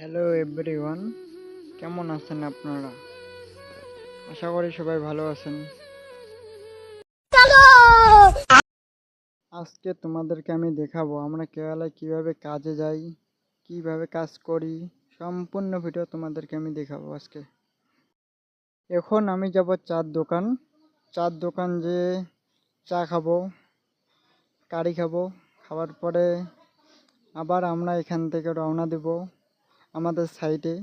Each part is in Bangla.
হ্যালো এভরিওয়ান কেমন আছেন আপনারা? আশা করি সবাই ভালো আছেন। আজকে তোমাদেরকে আমি দেখাবো আমরা কেরালায় কীভাবে কাজে যাই কীভাবে কাজ করি সম্পূর্ণ ভিডিও তোমাদেরকে আমি দেখাবো আজকে। এখন আমি যাব চার দোকান। চার দোকান যে চা খাব কারি খাব খাওয়ার পরে আবার আমরা এখান থেকে রওনা দেব। আমাদের সাইডে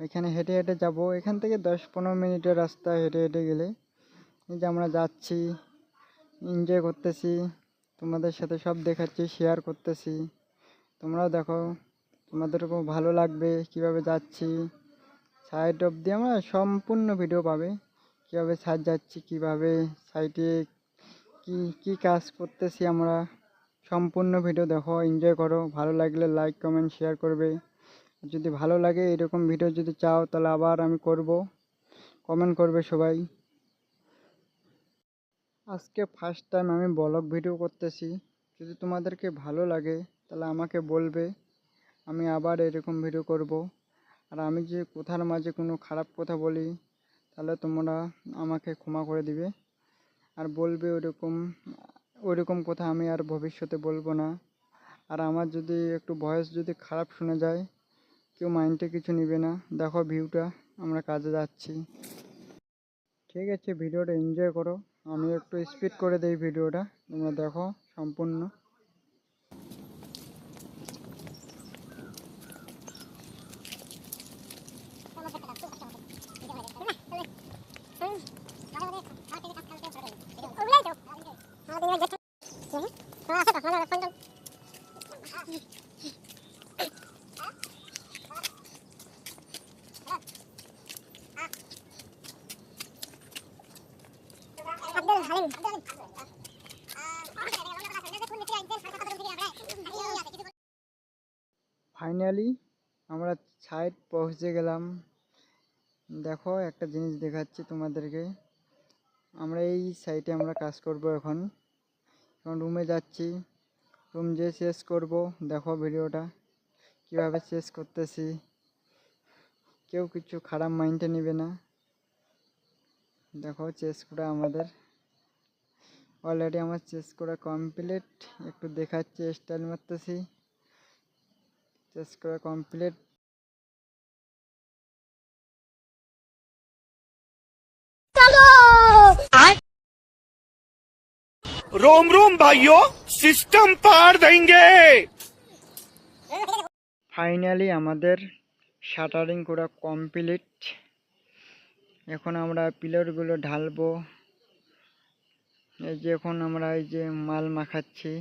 এখানে হেঁটে হেঁটে যাব। এখান থেকে দশ পনেরো মিনিটের রাস্তা হেঁটে হেঁটে গেলে। এই যে আমরা যাচ্ছি এনজয় করতেছি। তোমাদের সাথে সব দেখাচ্ছি শেয়ার করতেছি। তোমরাও দেখো তোমাদেরকেও ভালো লাগবে কীভাবে যাচ্ছি। সাইড অবধি আমরা সম্পূর্ণ ভিডিও পাবে। কীভাবে সাইড যাচ্ছি, কীভাবে সাইডে কি কি কাজ করতেছি আমরা। সম্পূর্ণ ভিডিও দেখো এনজয় করো। ভালো লাগলে লাইক কমেন্ট শেয়ার করবে। যদি ভালো লাগে এরকম ভিডিও যদি চাও, তাহলে আবার আমি করব। কমেন্ট করবে সবাই। আজকে ফার্স্ট টাইম আমি ব্লগ ভিডিও করতেছি। যদি তোমাদেরকে ভালো লাগে, তাহলে আমাকে বলবে। আমি আবার এরকম ভিডিও করব। আর আমি যে কোথার মাঝে কোনো খারাপ কথা বলি, তাহলে তোমরা আমাকে ক্ষমা করে দিবে। আর বলবে ওরকম ওইরকম কথা আমি আর ভবিষ্যতে বলব না। আর আমার যদি একটু ভয়েস যদি খারাপ শোনা যায় কেউ মাইন্ডে কিছু নেবে না। দেখো ভিউটা আমরা কাজে যাচ্ছি। ঠিক আছে ভিডিওটা এনজয় করো। আমি একটু স্পিড করে দিই ভিডিওটা তোমরা দেখো, সম্পূর্ণ। ফাইনালি আমরা সাইড পৌঁছে গেলাম। দেখো, একটা জিনিস দেখাচ্ছি তোমাদেরকে। আমরা এই সাইটে আমরা কাজ করব এখন। এখন রুমে যাচ্ছি। রুম যে শেষ করব। দেখো ভিডিওটা। কীভাবে শেষ করতেছি। কেউ কিছু খারাপ মাইন্ডে নেবে না। দেখো চেস করা আমাদের। অলরেডি আমার চেস করা কমপ্লিট একটু দেখাচ্ছি স্টাইল মারতেছি চেস করা কমপ্লিট रोम रोम भाइयों सिस्टम पार देंगे ফাইনালি আমাদের শাটারিং করা কমপ্লিট এখন আমরা পিলারগুলো ঢালবো এই যে এখন আমরা এই যে মাল মাখাচ্ছি,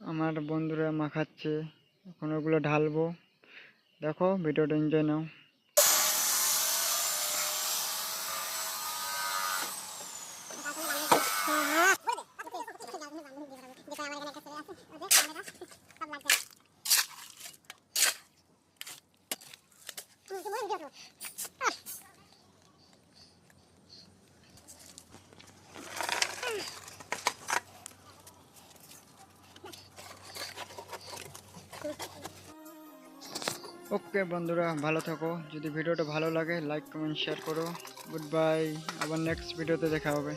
আমার বন্ধুরা মাখাচ্ছে, এখন ওগুলো ঢালবো। দেখো, ভিডিওটা এনজয় নাও। ওকে বন্ধুরা, ভালো থাকো। যদি ভিডিওটা ভালো লাগে লাইক কমেন্ট শেয়ার করো। গুড বাই আবার নেক্সট ভিডিওতে দেখা হবে।